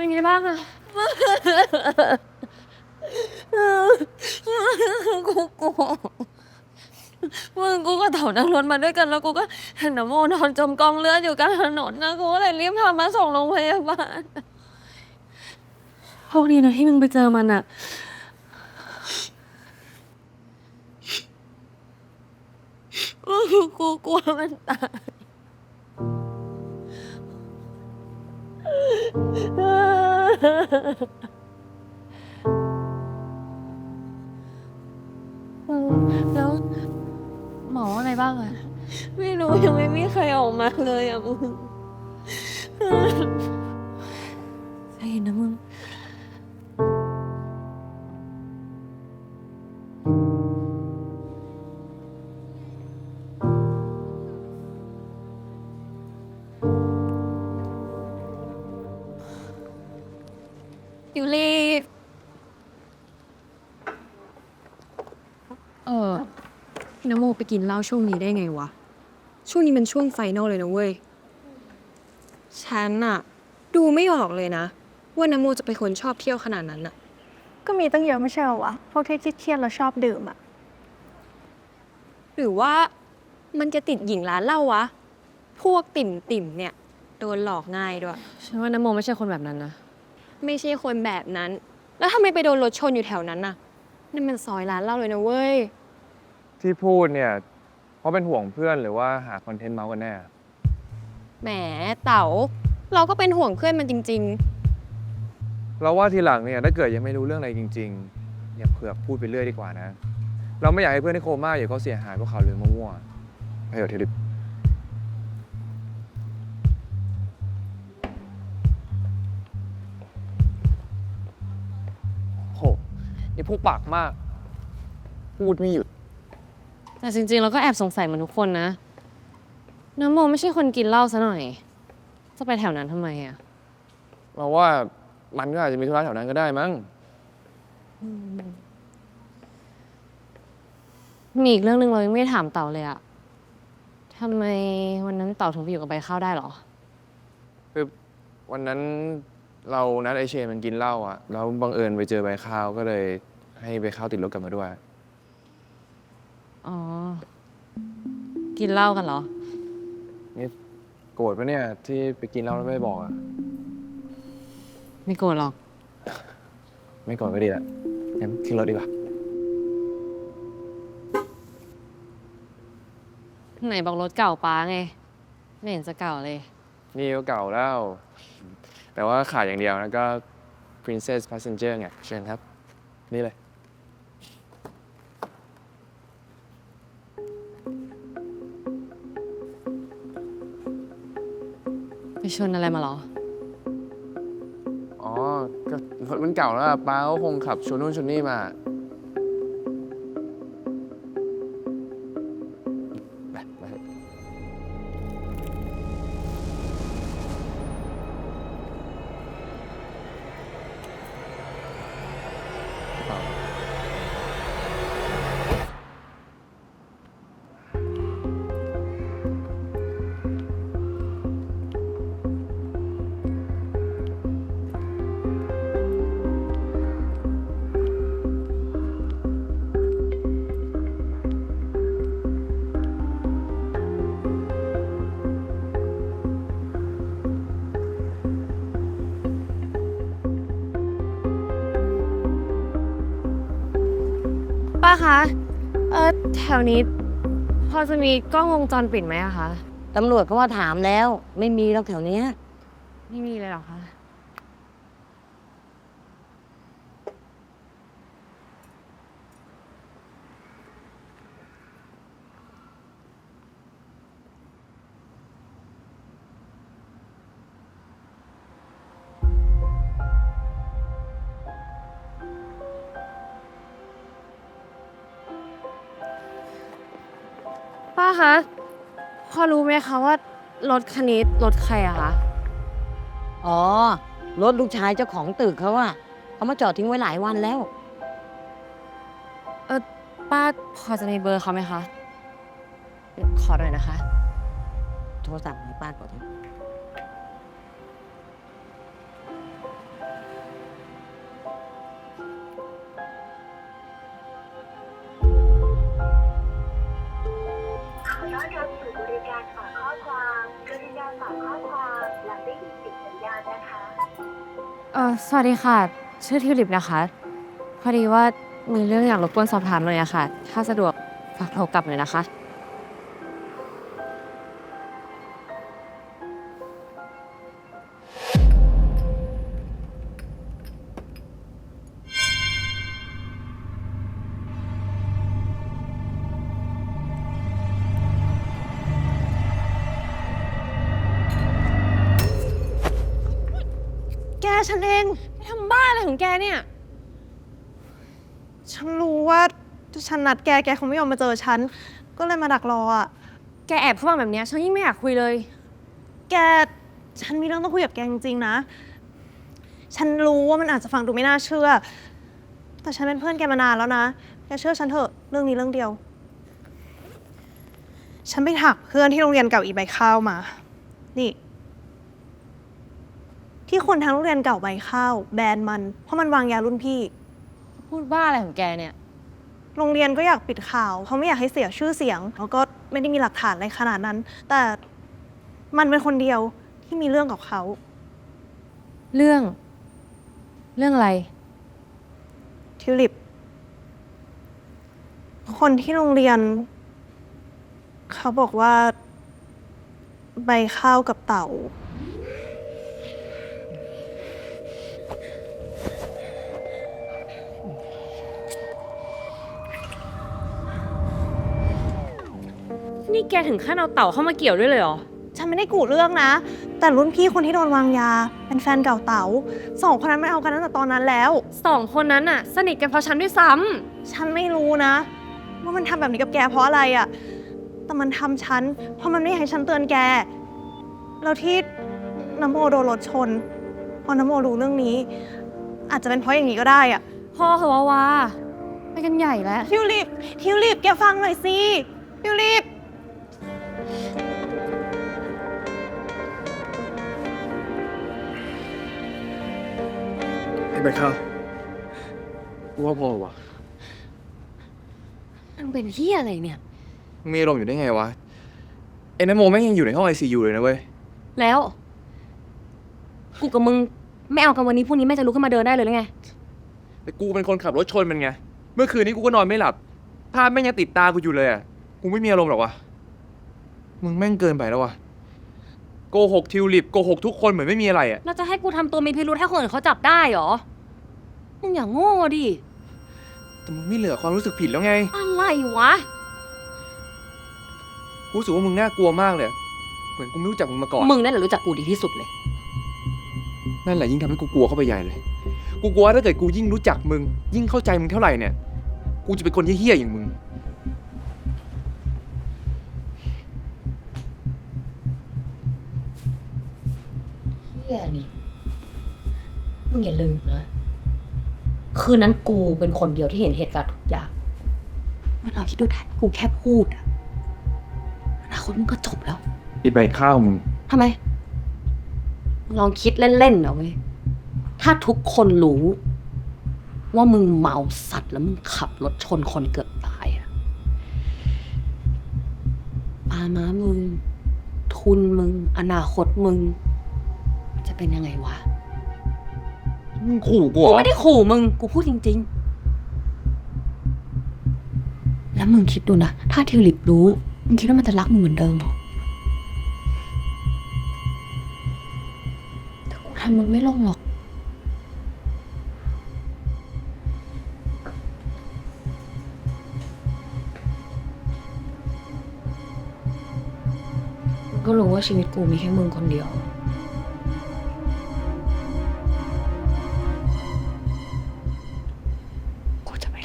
เป็นไงบ้างอะกูกลัวมึงกูก็เต่านั่งรถมาด้วยกันแล้วกูก็เห็นน้ำโมนอนจมกองเลือดอยู่กลางถนนนะกูก็เลยรีบพามาส่งโรงพยาบาลโชคดีนะที่มึงไปเจอมันอะกูกลัวมันตาย ใจเย็นนะมึง ยูรีเออน้ำโมไปกินเหล้าช่วงนี้ได้ไงวะ ช่วงนี้มันช่วงไฟนอลเลยนะเว้ย ฉันอะดูไม่ออกเลยนะ ว่าน้ำโมจะเป็นคนชอบเที่ยวขนาดนั้นอะก็มีตั้งเยอะไม่ใช่เหรอวะ พวกที่เครียดๆแล้วชอบดื่มอะหรือว่ามันจะติดหญิงร้านเหล้าวะ พวกติ่มติ่มๆเนี่ยโดนหลอกง่ายด้วย ฉันว่าน้ำโมไม่ใช่คนแบบนั้นนะ ไม่ใช่คนแบบนั้น แล้วทำไมไปโดนรถชนอยู่แถวนั้นน่ะนั่นมันซอยร้านเหล้าเลยนะเว้ย ที่พูดเนี่ย เพราะเป็นห่วงเพื่อนหรือว่าหาคอนเทนต์เมาส์กันแน่ แหมเต๋าเราก็เป็นห่วงเพื่อนมันจริง เราว่าทีหลังเนี่ยถ้าเกิดยังไม่รู้เรื่องอะไรจริงๆอย่าเผือกพูดไปเรื่อยดีกว่านะ เราไม่อยากให้เพื่อนที่โคม่าอย่าเขาเสียหายเพราะข่าวลือมั่วๆไปเถอะเทลิปโหนี่พูดปากมาก พูดไม่หยุดแต่จริง ๆ เราก็แอบสงสัยเหมันทุกคนนะ น้ำโมไม่ใช่คนกินเหล้าซะหน่อย จะไปแถวนั้นทำไมอะเราว่ามันก็อาจจะมีธุระแถวนั้นก็ได้มั้ง มีอีกเรื่องหนึ่งเรายังไม่ได้ถามเต่าเลยอะทำไมวันนั้นเต่าถึงไปอยู่กับใบข้าวได้เหรอ คือวันนั้นเรานัดไอเชนมันกินเหล้าอะแล้วบังเอิญไปเจอใบข้าวก็เลยให้ใบข้าวติดรถกลับมาด้วย อ๋อ กินเหล้ากันเหรอ นี่โกรธปะเนี่ยที่ไปกินเหล้าแล้วไม่บอกอะไม่โกรธหรอก ไม่โกรธก็ดีละงั้นขึ้นรถดีกว่า ไหนบอกรถเก่าป้าไง ไม่เห็นจะเก่าเลย นี่ก็เก่าแล้ว แต่ว่าขาดอย่างเดียวนะก็ Princess Passenger ไงเชิญครับ นี่เลย นอะไรมาเหรอ อ๋อก็รถมันเก่าแล้วอะป้าก็คงขับชนนู่นชนนี่มาาคะ เออแถวนี้ พอจะมีกล้องวงจรปิดไหมอะคะ ตำรวจก็ว่าถามแล้ว ไม่มีแล้วแถวเนี้ย ไม่มีเลยเหรอคะ คะพอรู้ไหมคะว่ารถคันนี้รถใครอะคะ อ๋อ รถลูกชายเจ้าของตึกเขาอะเขามาจอดทิ้งไว้หลายวันแล้วเออป้าพอจะมีเบอร์เขาไหมคะ ขอหน่อยนะคะ โทรศัพท์ให้ป้าก่อนดิ สวัสดีค่ะ ชื่อทิวลิปนะคะ พอดีว่ามีเรื่องอยากรบกวนสอบถามเลยอะค่ะ ถ้าสะดวกฝากโทรกลับหน่อยนะคะ ฉันเองทำบ้าอะไรของแกเนี่ย ฉันรู้ว่าฉันนัดแกแกคงไม่ยอมมาเจอฉัน ก็เลยมาดักรออะ แกแอบพูดแบบเนี้ยฉันยิ่งไม่อยากคุยเลย แก ฉันมีเรื่องต้องคุยกับแกจริงๆนะ ฉันรู้ว่ามันอาจจะฟังดูไม่น่าเชื่อ แต่ฉันเป็นเพื่อนแกมานานแล้วนะ แกเชื่อฉันเถอะเรื่องนี้เรื่องเดียว ฉันไปถักเพื่อนที่โรงเรียนเก่าอีใบข้าวมา นี่ ที่คนทั้งโรงเรียนเก่าใบข้าวแบนมัน เพราะมันวางยารุ่นพี่ พูดบ้าอะไรของแกเนี่ย โรงเรียนก็อยากปิดข่าวเพราะไม่อยากให้เสียชื่อเสียงแล้วก็ไม่ได้มีหลักฐานอะไรขนาดนั้น แต่มันเป็นคนเดียวที่มีเรื่องกับเขา เรื่อง เรื่องอะไร ทิวลิป คนที่โรงเรียน เขาบอกว่า ใบข้าวกับเต่า นี่แกถึงขั้นเอาเต่าเข้ามาเกี่ยวด้วยเลยเหรอ ฉันไม่ได้กูเรื่องนะ แต่รุ่นพี่คนที่โดนวางยา เป็นแฟนเก่าเต๋าสองคนนั้นไม่เอากันตั้งแต่ตอนนั้นแล้ว สองคนนั้นน่ะ สนิทกันเพราะฉันด้วยซ้ำฉันไม่รู้นะ ว่ามันทำแบบนี้กับแกเพราะอะไรอะ่ะ แต่มันทำฉัน เพราะมันไม่อยากให้ฉันเตือนแก แล้วที่น้ำโมโดนรถชน พอน้ำโมรู้เรื่องนี้ อาจจะเป็นเพราะอย่างนี้ก็ได้อะ่ะ พ่อเหอะวาวาไปกันใหญ่แล้ว ทิวลิป ทิวลิป แกฟังหน่อยสิ ทิวลิป ไอ้ใบข้าวกูว่าพอวะมันเป็นเฮียอะไรเนี่ยมึงมีอารมณ์อยู่ได้ไงวะไอ้นโมแม่งยังอยู่ในห้องไอซียูเลยนะเว้ย แล้ว กูกับมึงไม่เอากันวันนี้พรุ่งนี้แม่จะลุกขึ้นมาเดินได้เลยหรือไง แต่กูเป็นคนขับรถชนมันไง เมื่อคืนนี้กูก็นอนไม่หลับ ภาพแม่งยังติดตากูอยู่เลยอะ กูไม่มีอารมณ์หรอกวะ มึงแม่งเกินไปแล้ววะโกหกทิวลิปโกหกทุกคนเหมือนไม่มีอะไรอะ เราจะให้กูทำตัวมีพิรุธให้คนอื่นเขาจับได้เหรอ มึงอย่างโง่ดิ แต่มึงไม่เหลือความรู้สึกผิดแล้วไง อะไรวะ กูรู้สึกว่ามึงน่ากลัวมากเลย เหมือนกูไม่รู้จักมึงมาก่อน มึงนั่นแหละรู้จักกูดีที่สุดเลย นั่นแหละยิ่งทำให้กูกลัวเข้าไปใหญ่เลย กูกลัวว่าถ้าเกิดกูยิ่งรู้จักมึง ยิ่งเข้าใจมึงเท่าไหร่เนี่ย กูจะเป็นคนเฮี้ยๆอย่างมึง เฮียนี่มึงอย่าลืมนะ คืนนั้นกูเป็นคนเดียวที่เห็นเหตุการณ์ทุกอย่าง มันเราคิดดูแทนกูแค่พูดอะอนาคตมึงก็จบแล้วปิดใบข้าวมึงทำไม ลองคิดเล่นๆเอาเว้ยถ้าทุกคนรู้ ว่ามึงเมาสัตว์แล้วมึงขับรถชนคนเกือบตายอะปาม้ามึง ทุนมึง อนาคตมึง จะเป็นยังไงวะ มึงขู่กูกูรอไม่ได้ขู่มึง กูพูดจริง ๆ แล้วมึงคิดดูนะ ถ้าทิวลิปรู้ มึงคิดว่ามันจะรักมึงเหมือนเดิมเหรอแต่กูทำมึงไม่ลงหรอก มึงก็รู้ว่าชีวิตกูมีแค่มึงคนเดียว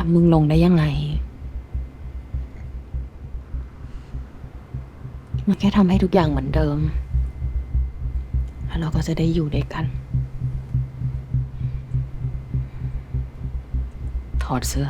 ทำมึงลงได้ยังไง มันแค่ทำให้ทุกอย่างเหมือนเดิม แล้วเราก็จะได้อยู่ด้วยกัน ถอดเสื้อ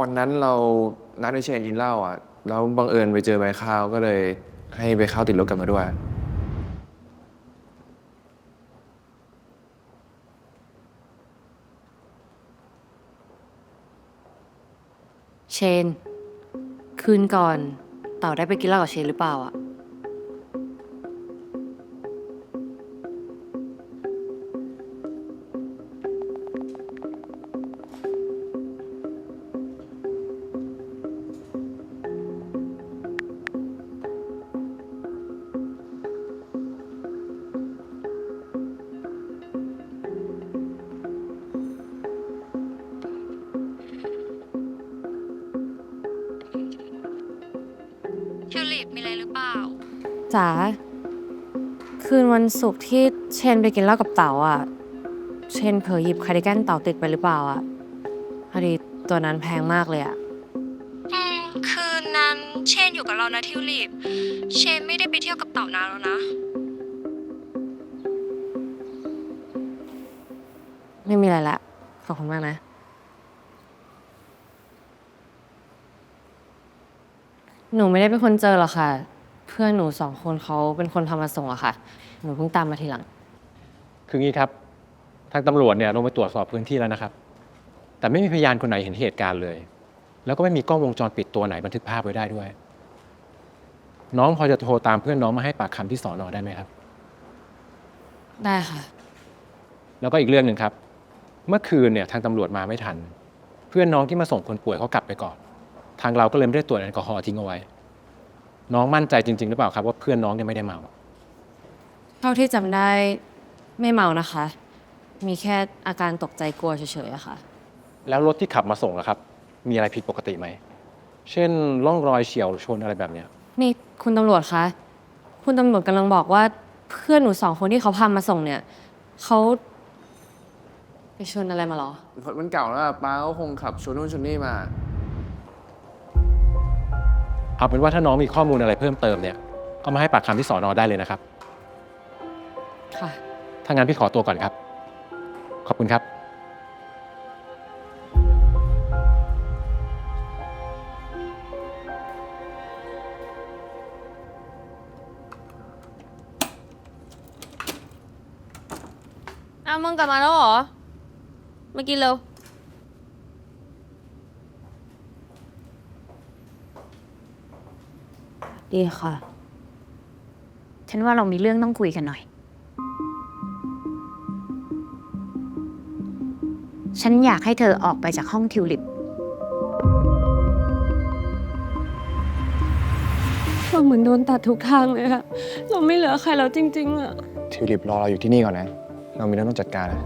วันนั้นเรานัดไปเชนกินเหล้าอะแล้วบังเอิญไปเจอใบข้าวก็เลยให้ใบข้าวติดรถกลับมาด้วย เชน คืนก่อนเต่าได้ไปกินเหล้ากับเชนหรือเปล่าอะ ทิวลิปมีอะไรหรือเปล่า จ๋าคืนวันศุกร์ที่เชนไปกินเหล้ากับเต๋าอะเชนเผลอหยิบคาร์ดิแกนเต๋าติดไปหรือเปล่าอะพอดีตัวนั้นแพงมากเลยอะอืม คืนนั้นเชนอยู่กับเรานะทิวลิป เชนไม่ได้ไปเที่ยวกับเต่านานแล้วนะ ไม่มีอะไรละ ขอบคุณมากนะ หนูไม่ได้เป็นคนเจอหรอกค่ะ เพื่อนหนูสองคนเขาเป็นคนพามาส่งอะค่ะ หนูเพิ่งตามมาทีหลัง คืองี้ครับ ทางตำรวจเนี่ยลงไปตรวจสอบพื้นที่แล้วนะครับ แต่ไม่มีพยานคนไหนเห็นเหตุการณ์เลย แล้วก็ไม่มีกล้องวงจรปิดตัวไหนบันทึกภาพไว้ได้ด้วย น้องพอจะโทรตามเพื่อนน้องมาให้ปากคำที่สอนอได้ไหมครับ ได้ค่ะ แล้วก็อีกเรื่องหนึ่งครับ เมื่อคืนเนี่ยทางตำรวจมาไม่ทัน เพื่อนน้องที่มาส่งคนป่วยเขากลับไปก่อน ทางเราก็เลยไม่ได้ตรวจแอลกอฮอล์ทิ้งเอาไว้ น้องมั่นใจจริง ๆ หรือเปล่าครับว่าเพื่อนน้องเนี่ยไม่ได้เมา เท่าที่จำได้ไม่เมานะคะ มีแค่อาการตกใจกลัวเฉยๆอะค่ะ แล้วรถที่ขับมาส่งนะครับ มีอะไรผิดปกติไหม เช่นร่องรอยเฉียวชนอะไรแบบเนี้ย นี่คุณตำรวจคะ คุณตำรวจกำลังบอกว่าเพื่อนหนูสองคนที่เขาพามาส่งเนี่ยเขาไปชนอะไรมาเหรอ รถมันเก่าแล้วอะป้าก็คงขับชนนู่นชนนี่มา เอาเป็นว่าถ้าน้องมีข้อมูลอะไรเพิ่มเติมเนี่ยก็มาให้ปากคำที่สอนอได้เลยนะครับ ค่ะ ถ้างั้นพี่ขอตัวก่อนครับ ขอบคุณครับ อ้าวมึงกลับมาแล้วเหรอ มากินเร็ว ดีค่ะ ฉันว่าเรามีเรื่องต้องคุยกันหน่อย ฉันอยากให้เธอออกไปจากห้องทิวลิป เราเหมือนโดนตัดทุกทางเลยค่ะ เราไม่เหลือใครแล้วจริง ๆอะ ทิวลิปรอเราอยู่ที่นี่ก่อนนะ เรามีเรื่องต้องจัดการนะ